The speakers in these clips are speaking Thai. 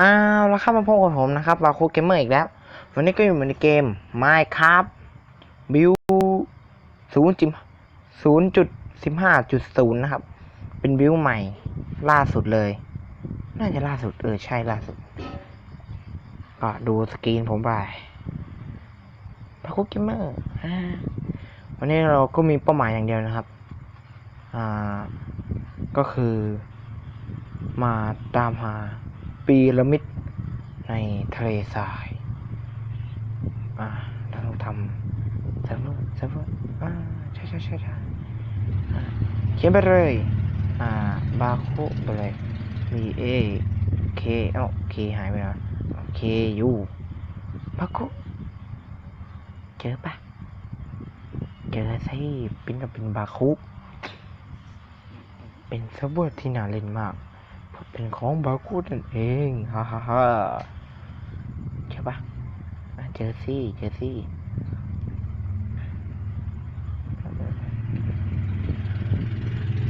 อ้าวแล้วครับมาพบกับผมนะครับบาคูเกมเมอร์อีกแล้ว วันนี้ก็อยู่ในเกม Minecraft บิวศูนย์จิมศูนย์จุดสิบห้าจุดศูนย์นะครับ เป็นบิวใหม่ล่าสุดเลย น่าจะล่าสุด เออ ใช่ล่าสุด ก็ดูสกรีนผมไปบาคูเกมเมอร์วันนี้เราก็มีเป้าหมายอย่างเดียวนะครับ อ่า ก็คือมาตามหา ปีระมิดในทะเลทราย อ่าเราต้องทำเซิร์ฟเวอร์เซิร์ฟเวอร์อ่าใช่ใช่ใช่ใช่เขียนไปเลย อ่า บาคุไปเลย B A K เอ้า K หายไปแล้ว K U บาคุเจอปะเจอสิเป็นกับเป็นบาคุเป็นเซิร์ฟเวอร์ที่น่าเล่นมาก เป็นของบาคูนั่นเองฮ่าฮ่าฮ่าใช่ปะเจอซี่เจอซี่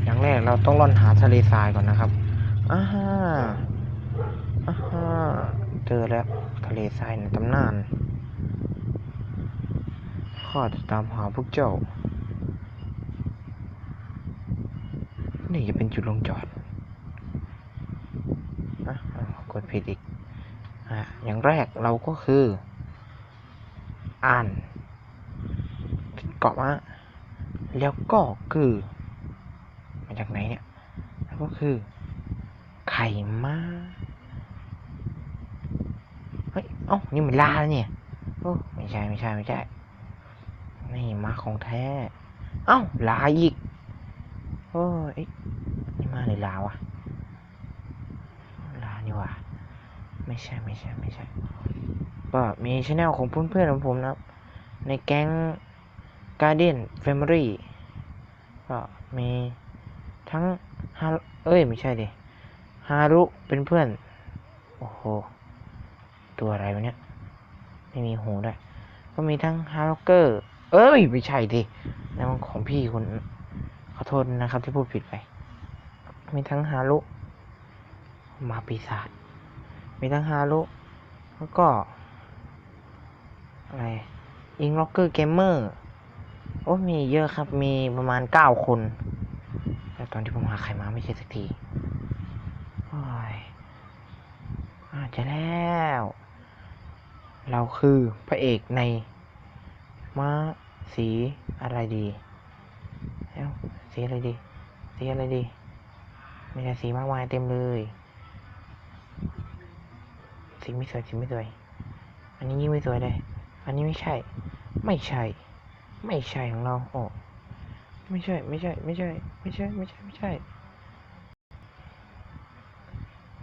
อย่างแรกเราต้องล่อนหาทะเลทรายก่อนนะครับอ่าฮ่าอ่าฮ่าเจอแล้วทะเลทรายในตำนานข้าจะตามหาพวกเจ้า นี่จะเป็นจุดลงจอดอะอะก ดผิดอีกออย่างแรกเราก็คือ อ่านเกาะมาแล้วก็คือมาจากไหนเนี่ยแล้วก็คือ ไข่มาเฮ้ยเอ้านี่มันลาแล้วเนี่ยโอ้ไม่ใช่ไม่ใช่ไม่ใช่นี่มาของแท้ เอ้าลาอีกโอ้ยนี่มาหรือลาวะลานี่วะ ไม่ใช่ไม่ใช่ไม่ใช่ก็มีช anel ของเพื่อนๆของผมนะครับ ในแก๊ง Guardian Family ก็มีทั้งฮาเอ้ย ไม่ใช่ดิฮารุเป็นเพื่อน โอ้โห ตัวอะไรวะเนี่ย ไม่มีหูด้วย ก็มีทั้งฮาร์เกอร์ เอ้ย ไม่ใช่ดินั่นมันของพี่คนขอโทษนะครับที่พูดผิดไป มีทั้งฮารุมาปีศาจ มีทั้งฮารุแล้วก็ อะไรอิงล็อกเกอร์เกมเมอร์โอ้มีเยอะครับ มีประมาณเก้าคน แต่ตอนที่ผมหาใครมาไม่ใช่สักทีโอ้ยอาจจะแล้ว เราคือพระเอกในม้าสีอะไรดีเอ้าสีอะไรดี สีอะไรดี มีแต่สีมากมายเต็มเลย สีไม่สวยสีไม่สวย อันนี้ยิ่งไม่สวยเลย อันนี้ไม่ใช่ ไม่ใช่ ไม่ใช่ของเราโอ้ไม่ใช่ ไม่ใช่ ไม่ใช่ ไม่ใช่ ไม่ใช่ ไม่ใช่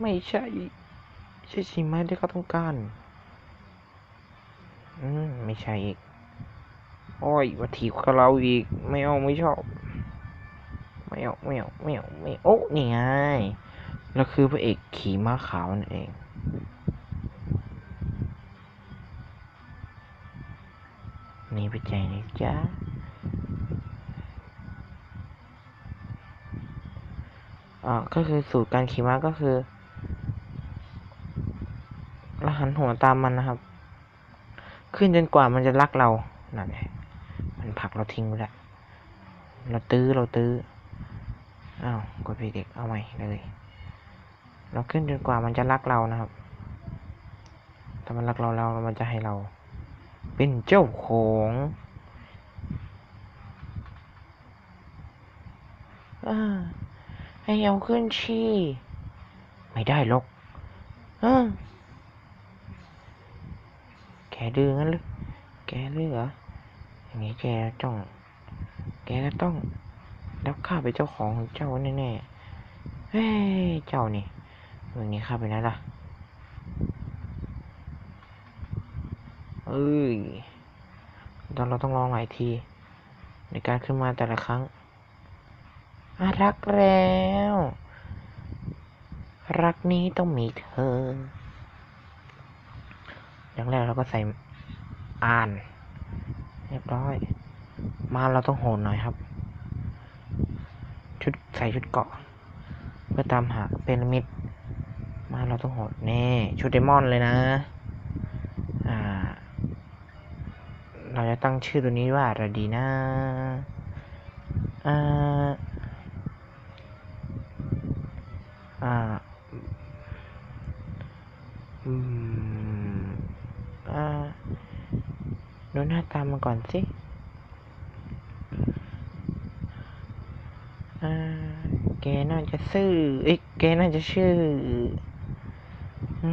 ไม่ใช่ ใช่สีไม้ที่เขาต้องการ อืม ไม่ใช่อีก โอ้ยมาถีบกับเราอีก ไม่เอาไม่ชอบ ไม่เอาไม่เอาไม่เอาไม่ โอ้นี่ไง แล้วคือพระเอกขี่ม้าขาวนั่นเอง นี่ไปใจนะจ๊ะอ่าก็คือสูตรการขี่ม้าก็คือเราหันหัวตามมันนะครับ ขึ้นจนกว่ามันจะรักเรานั่นไงมันผลักเราทิ้งไปแล้วเราตื้อเราตื้ออ้าวกดผิดเด็กเอาใหม่เลยเราขึ้นจนกว่ามันจะรักเรานะครับ ถ้ามันรักเราเรามันจะให้เรา เป็นเจ้าของอให้เอาขึ้นชีไม่ได้หรอกอแกดื้องั้นหรือแกดื้อเหรออย่างนี้แกต้อง แกก็ต้องรับข้าเป็นเจ้าของเจ้าแน่ๆเฮ้เจ้านี่อย่างนี้ข้าไปไหนล่ะ เอ้ยตอนเราต้องลองหลายที ในการขึ้นมาแต่ละครั้งอะรักแล้ว รักนี้ต้องมีเธอ อย่างแรกเราก็ใส่อ่าน เรียบร้อย มาเราต้องโหนหน่อยครับ ชุดใส่ชุดเกาะ เพื่อตามหาพีระมิดมาเราต้องโหดแน่ชุดเดมอนเลยนะ อ่า เราจะ ตั้งชื่อตัวนี้ว่าอะไรดีนะอ่าอ่าอืมอ่าดูหน้าตามันก่อนสิอ่าแกน่าจะซื่อเอ๊ะแกน่าจะชื่อ อื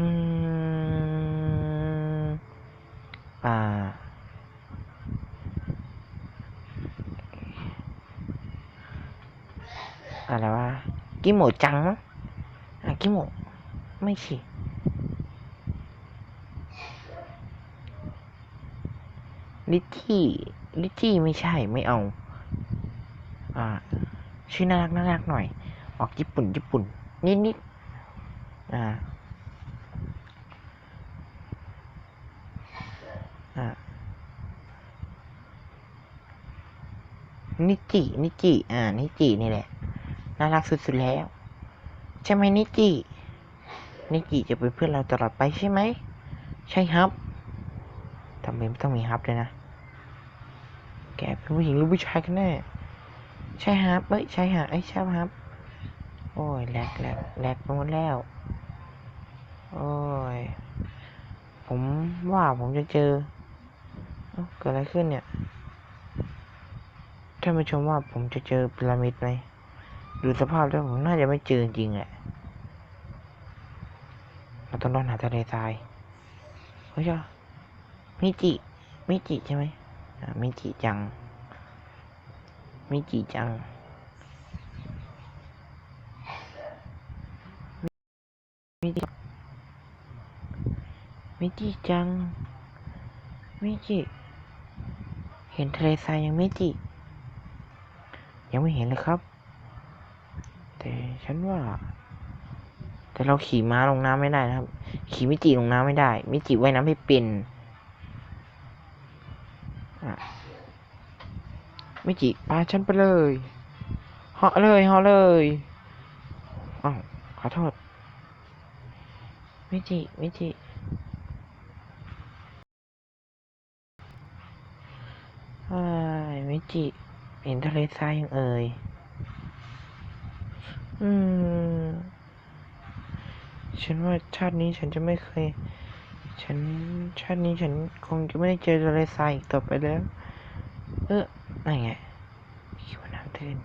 มอ่า อะไรวะกิโมจังมั้งอะกิโมไม่ใช่ลิตี้ลิตี้ไม่ใช่ไม่เอา อ่า ชื่อน่ารักน่ารักหน่อย ออกญี่ปุ่น ญี่ปุ่น นิดนิดอ่า อ่า นิจิ นิจิ อ่า นิจิ นี่แหละ น่ารักสุดๆแล้ว ใช่ไหมนิจิ นิจิจะเป็นเพื่อนเราตลอดไปใช่ไหม ใช่ครับทำไมไม่ต้องมีฮับเลยนะ แกเป็นผู้หญิงหรือผู้ชายกันแน่ ใช่ฮับเอ้ยใช่ฮะไอ้ใช่ฮับ โอ้ยแลกแลกแลกไปหมดแล้ว โอ้ย ผมว่าผมจะเจอเอ้าเกิดอะไรขึ้นเนี่ย ท่านผู้ชมว่าผมจะเจอพีระมิดไหม ดูสภาพแล้วผมน่าจะไม่เจอจริงแหละเราต้องรอนหาทะเลทรายเฮ้ยจ้ะมิจิ มิจิใช่ไหมมิจิจัง มิจิจังมิจิมิจิจัง มิจิ เห็นทะเลทรายยังมิจิ ยังไม่เห็นเลยครับ แต่ฉันว่า แต่เราขี่ม้าลงน้ำไม่ได้นะครับ ขี่มิจิลงน้ำไม่ได้ มิจิว่ายน้ำไม่เป็นอะมิจิพาฉันไปเลยเหาะเลยเหาะเลยอ้าวขอโทษมิจิมิจิเฮ้มิจิเห็นทะเลทรายยังเอ่ย อืม ฉันว่าชาตินี้ฉันจะไม่เคย ฉันชาตินี้ฉันคงจะไม่ได้เจอทะเลทรายอีกต่อไปแล้ว เออนั่นไงคิดว่าน้ำตื้น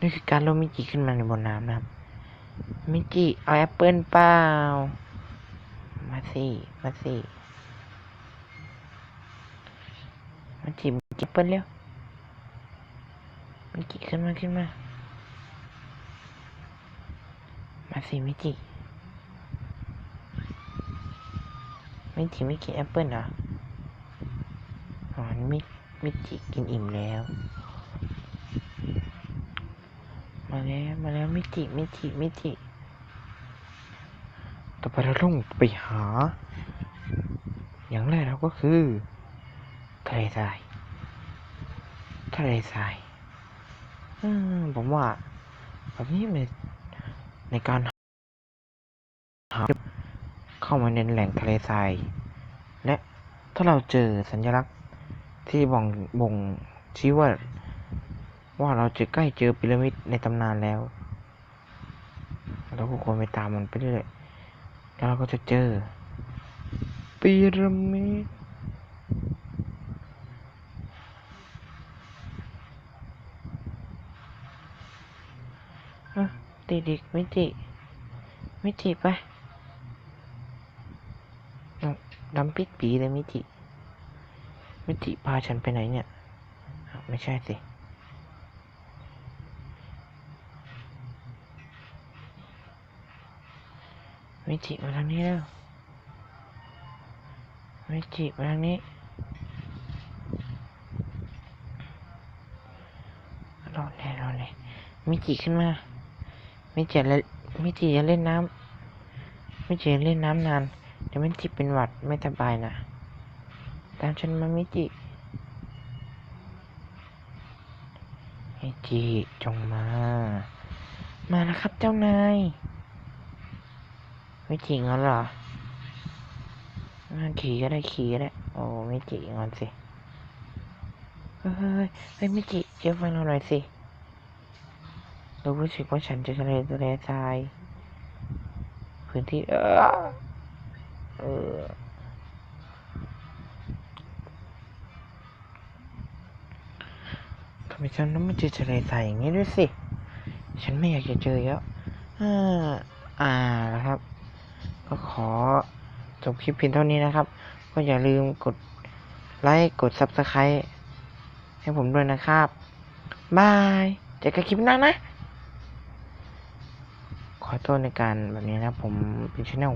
นี่คือการลงมิจิขึ้นมาในบนน้ำนะครับ มิจิเอาแอปเปิลเปล่า มาสิมาสิมาจิมจิแอปเปิลเร็วมิจิขึ้นมาขึ้นมา มา สิมิจิมิจิไม่กินแอปเปิลเหรอ อ๋อมิมิจิกินอิ่มแล้ว มาแล้วมาแล้วมิจิมิจิมิจิต่อไปเราต้องไปหา อย่างแรกเราก็คือทะเลทรายทะเลทราย อืมผมว่า แบบนี้ในในการ เข้ามาในแหล่งทะเลทราย และถ้าเราเจอสัญลักษณ์ที่บ่งบ่งชี้ว่า ว่าเราจะใกล้เจอพีระมิดในตำนานแล้ว เราก็ควรไปตามมันไปเรื่อยๆแล้วเราก็จะเจอพีระมิดติดิกมิจิมิจิไป ดำปิดปีเลยมิจิ มิจิพาฉันไปไหนเนี่ย ไม่ใช่สิ มิจิมาทางนี้แล้ว มิจิมาทางนี้รอดเลยรอดเลยมิจิขึ้นมามิจิเล่นมิจิจะเล่นน้ำมิจิเล่นน้ำนาน ดี๋ยวมิจิเป็นหวัดไม่สบายนะ ตามฉันมามิจิมิจิจงมา มาแล้วครับเจ้านายไม่จริงงั้นเหรอขี่ก็ได้ขี่ก็ได้ โอ้ไม่จริงงั้นสิ เฮ้ยเฮ้ยเฮ้ยไม่จริงเชื่อฟังเราหน่อยสิเรารู้สึกว่าฉันจะทะเลทะเลทราย พื้นที่เออ เออทำไมฉันต้องมาเจอทะเลทรายอย่างนี้ด้วยสิ ฉันไม่อยากจะเจอแล้วอ่าอ่านะครับ ก็ขอจบคลิปเพียงเท่านี้นะครับ ก็อย่าลืมกดไลค์ กด Subscribe ให้ผมด้วยนะครับ บาย เจอกันคลิปหน้านะ ขอโทษในการแบบนี้นะ ผมเป็นชแนล